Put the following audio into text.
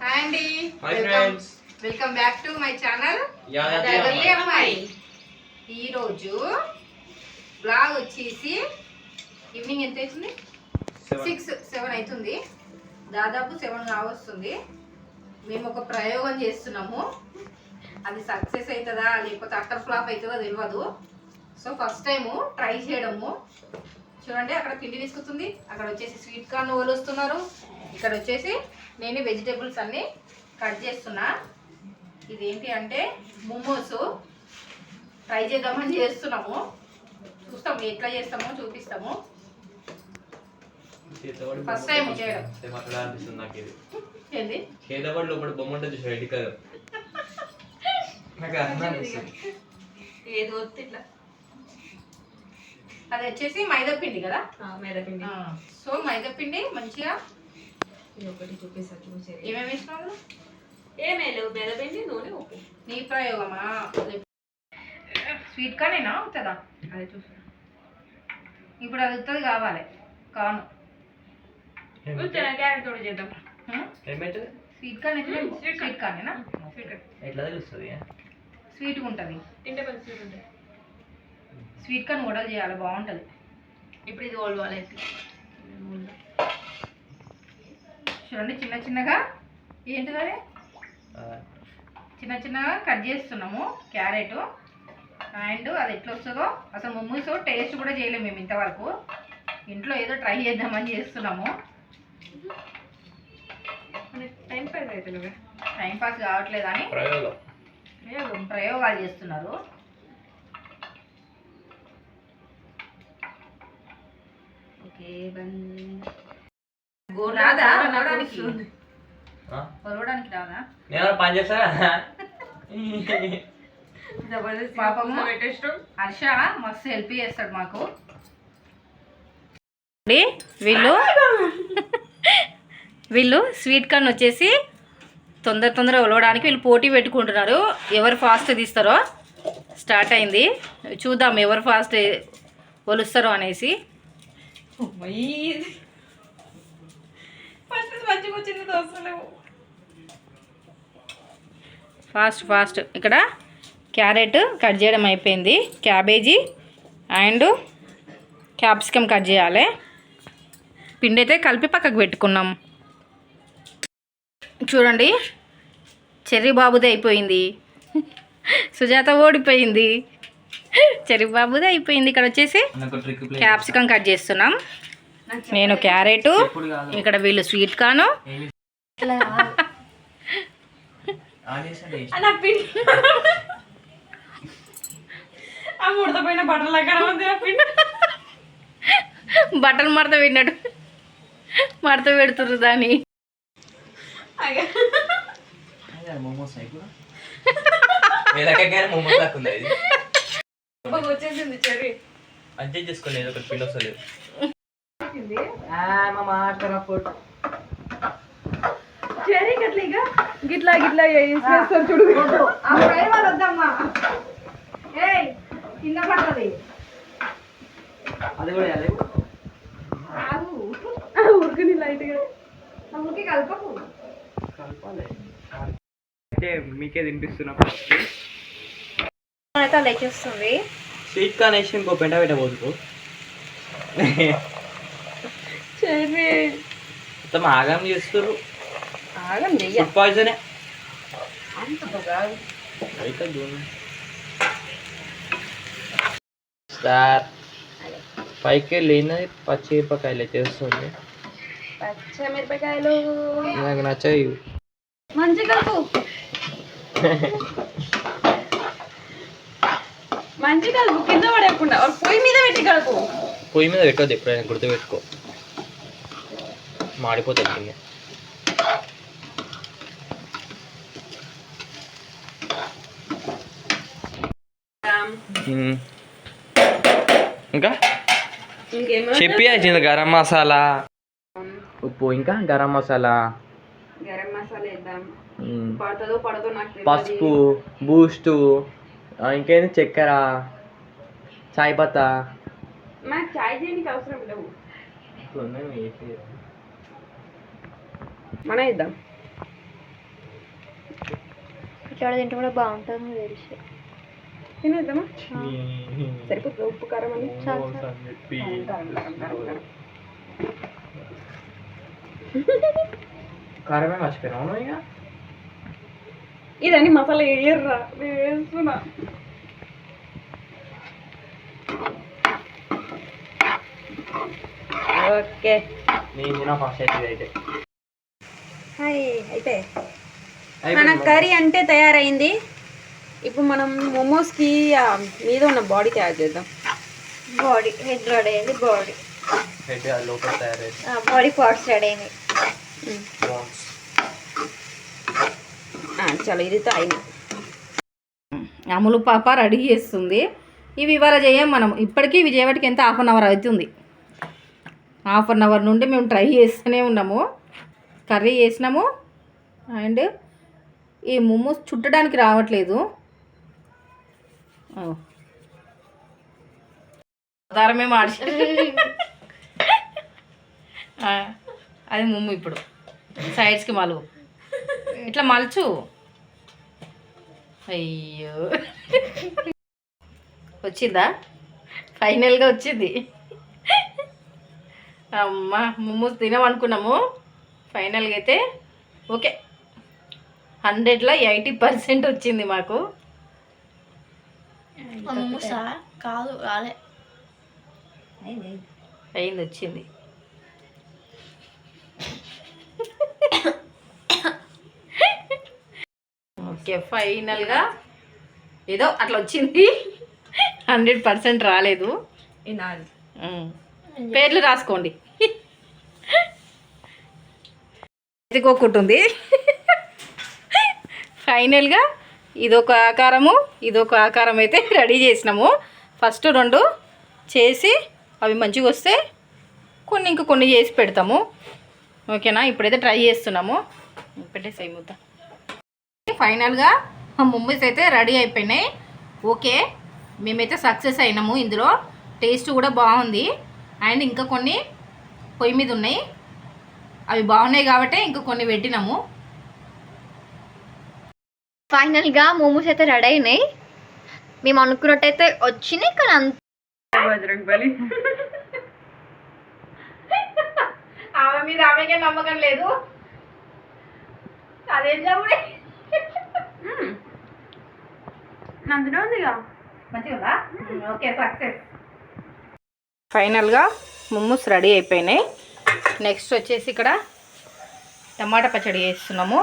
Hi అండి welcome friends welcome back to my channel అమ్మాయి. ఈరోజు బ్లాగ్ వచ్చేసి ఈవినింగ్ ఎంత అవుతుంది. సిక్స్ సెవెన్ అవుతుంది. దాదాపు సెవెన్ కావస్తుంది. మేము ఒక ప్రయోగం చేస్తున్నాము. అది సక్సెస్ అవుతుందా లేకపోతే అట్టర్ ఫ్లాప్ అవుతుందో తెలియదు. సో ఫస్ట్ టైము ట్రై చేయడము. చూడండి అక్కడ పిండి తీసుకుతుంది అక్కడ వచ్చేసి స్వీట్ కార్న్ వాళ్ళు వస్తున్నారు. ఇక్కడ వచ్చేసి నేను వెజిటేబుల్స్ అన్నీ కట్ చేస్తున్నా. ఇదేంటి అంటే మోమోస్ ట్రై చేద్దామని చేస్తున్నాము. చూస్తాము ఎట్లా చేస్తామో చూపిస్తాము. చేయడం. అట్లా అనిపిస్తుంది నాకు ఇది. ఏంది? చేతబడి లోపల బొమ్మ ఉంటుంది చూసాడు రెడ్ కలర్ నాకు అర్థం అనిపిస్తుంది ఏది వస్తే ఇట్లా అది వచ్చేసి మైదా పిండి కదా? మేదపిండి ఆ, సో మైదా పిండి మంచిగా ఇది ఒకటి చూపిస్తా చూసేది. ఏమేమి వేసినావు? ఏమే లేవు మేదపిండి నూనె ఉప్పు. నీ ప్రయోగమా? స్వీట్ కార్నేనా అవుతుందా? అది చూసా ఇప్పుడు అది ఉత్తది కావాలి కాను. క్యారెట్ తోడు చేద్దాం. Sweet hmm, sweet corn. Sweet ఎట్లా తెలుస్తుంది? స్వీట్గా ఉంటుంది. తింటే మంచిగా ఉంటుంది. స్వీట్ కార్న్ కూడా చేయాలి బాగుంటుంది. ఇప్పుడు ఇది ఓల్డ్ వాళ్ళ చూడండి చిన్న చిన్నగా. ఏంటిది అది? చిన్న చిన్నగా కట్ చేస్తున్నాము క్యారెట్. అండ్ అది ఎట్లా వస్తుందో అసలు మమ్మూస్ టేస్ట్ కూడా చేయలేము మేము ఇంతవరకు. ఇంట్లో ఏదో ట్రై చేద్దామని చేస్తున్నాము. టైం పాస్ అవుతుంది టైం పాస్ కావట్లేదని ప్రయోగం. ప్రయోగం ప్రయోగాలు చేస్తున్నారు ఓకే బంద్ రాదా? కొలవడానికి ఆ? కొలవడానికి రాదా? నేను పని చేస్తారా జబర్దస్త్ పాపము. పెట్టేస్తాం హర్ష మస్తు హెల్ప్ చేస్తాడు మాకు. వీళ్ళు? వీళ్ళు స్వీట్ కార్న్ వచ్చేసి తొందర తొందర ఒలవడానికి వీళ్ళు పోటీ పెట్టుకుంటున్నారు. ఎవరు ఫాస్ట్ తీస్తారో? స్టార్ట్ అయింది. చూద్దాం ఎవరు ఫాస్ట్ ఒలుస్తారో అనేసి. ఫస్ట్ మంచిగా వచ్చింది దోశలేవు ఫాస్ట్ ఫాస్ట్. ఇక్కడ క్యారెట్ కట్ చేయడం అయిపోయింది. క్యాబేజీ అండ్ క్యాప్సికమ్ కట్ చేయాలి. పిండి అయితే కలిపి పక్కకు పెట్టుకున్నాం. చూడండి చెర్రీ బాబుది అయిపోయింది. సుజాత ఓడిపోయింది. చెర్రీ బాబుది అయిపోయింది. ఇక్కడ వచ్చేసి నాకు ట్రిక్ ప్లే క్యాప్సికమ్ కట్ చేస్తున్నాం. నేను క్యారెట్ ఇక్కడ వీళ్ళు స్వీట్ కాను బట్టలు మడత పెట్టినట్టు. మడత పెడుతుర్రు దాన్ని. మోమోస్ అయిపోయి వేలకగానే మోమోస్ లాక్కుంది ఇది బాగా వచ్చేసింది అడ్జస్ట్ చేసుకోండి ఏదో ఒకటి పిండి వస్తలేదు. చెర్రీ గట్లిగా గిట్లా గిట్లా వేసేస్తారు చూడు. ఏయ్ కింద పడుతుంది అది కూడా వేయాలి. ఉరికిని లైట్గా ఊరికి కలపకు. కలపాలి. అయితే మీకే తినిపిస్తున్నా అయితే లెక్కిస్తుంది స్వీట్ కార్న్ వేసి ఇంకో పెంట పెట్టబోదు చెర్రీ మొత్తం ఆగం చేస్తారు ఆగం చెయ్య. పాయిజనే పైకి లేనిది పచ్చిమిరపకాయలు అయితే వస్తుంది పచ్చిమిరపకాయలు నాకు నచ్చాయి మంచి కలుపు. మంచి కలుపు కింద పడేయకుండా పొయ్యి మీద పెట్టి కలుపు పొయ్యి మీద పెట్టొద్దు ఎప్పుడైనా గుర్తు పెట్టుకో మాడిపోతుంది కింద. ఇంకా? చెప్పి వచ్చింది గరం మసాలా. ఉప్పు ఇంకా? గరం మసాలా. గరం మసాలా వేద్దాం. మ్మ్. పడుతుందో పడదో నాకు తెలియదు. పసుపు బూస్టు. ఇంకేంది చక్కెర చాయ్ పత్తా? నాకు చాయ్ చేయడానికి అవసరం లేవు. ఇట్లా. మన ఇద్దాం. పచ్చడి తింటే కూడా బాగుంటుంది తెలిసి. తినేద్దామా? సరిపోతుంది? ఉప్పు కారం అని? కారమే మర్చిపోయినావు ఇక? ఇదని మసాలా వేయర్రా. నేను వేస్తున్నా. ఓకే. నేను ఫస్ట్ అయితే అయితే హాయ్ అయితే మన కర్రీ అంటే తయారైంది. ఇప్పుడు మనం మోమోస్కి మీద ఉన్న బాడీ తయారు చేద్దాం. బాడీ హెడ్ రెడీ అయింది బాడీ. హెడ్ లోపల తయారైంది. బాడీ పార్ట్స్ రెడీ అయింది చలో ఇది అయింది అమలు పాప రెడీ చేస్తుంది. ఇవి ఇవాళ చేయం మనం ఇప్పటికీ విజయవాడకి ఎంత హాఫ్ అన్ అవర్ అవుతుంది? హాఫ్ అన్ అవర్ నుండి మేము ట్రై చేస్తూనే ఉన్నాము. కర్రీ చేసినాము. అండ్ ఈ మోమోస్ చుట్టడానికి రావట్లేదు. దారమే మార్చి. అది ముమ్ము ఇప్పుడు. సైడ్స్కి మలుగు ఇట్లా మలుచు. అయ్యో. వచ్చిందా? ఫైనల్గా వచ్చింది. అమ్మ మోమోస్ తినమనుకున్నాము. ఫైనల్గా అయితే ఓకే. హండ్రెడ్లో ఎయిటీ పర్సెంట్ వచ్చింది మాకు. కాదు రాలే. అయింది వచ్చింది. ఓకే ఫైనల్గా ఏదో అట్లా వచ్చింది. హండ్రెడ్ పర్సెంట్ రాలేదు. పేర్లు రాసుకోండి. ఎత్తుకోకుంటుంది ఫైనల్గా ఇదొక ఆకారము ఇదొక ఆకారం అయితే రెడీ చేసినాము. ఫస్ట్ రెండు చేసి అవి మంచిగా వస్తే కొన్ని ఇంక కొన్ని చేసి పెడతాము. ఓకేనా? ఇప్పుడైతే ట్రై చేస్తున్నాము. పెట్టేసాయి ముద్ద. ఫైనల్గా ముంబైస్ అయితే రెడీ అయిపోయినాయి. ఓకే. మేమైతే సక్సెస్ అయినాము. ఇందులో టేస్ట్ కూడా బాగుంది. అండ్ ఇంకా కొన్ని పొయ్యి మీద ఉన్నాయి. అవి బాగున్నాయి కాబట్టి ఇంకా కొన్ని పెట్టినాము. ఫైనల్గా మోమోస్ అయితే రెడీ అయినాయి. మేము అనుకున్నట్టయితే వచ్చినాయి కానీ అంత ఆమె మీద ఆమెకే నమ్మకం లేదు. అదేం చెప్పుడే ఉందిగా. మంచిగా ఓకే సక్సెస్. ఫైనల్గా మోమోస్ రెడీ అయిపోయినాయి. నెక్స్ట్ వచ్చేసి ఇక్కడ టమాటా పచ్చడి చేస్తున్నాము.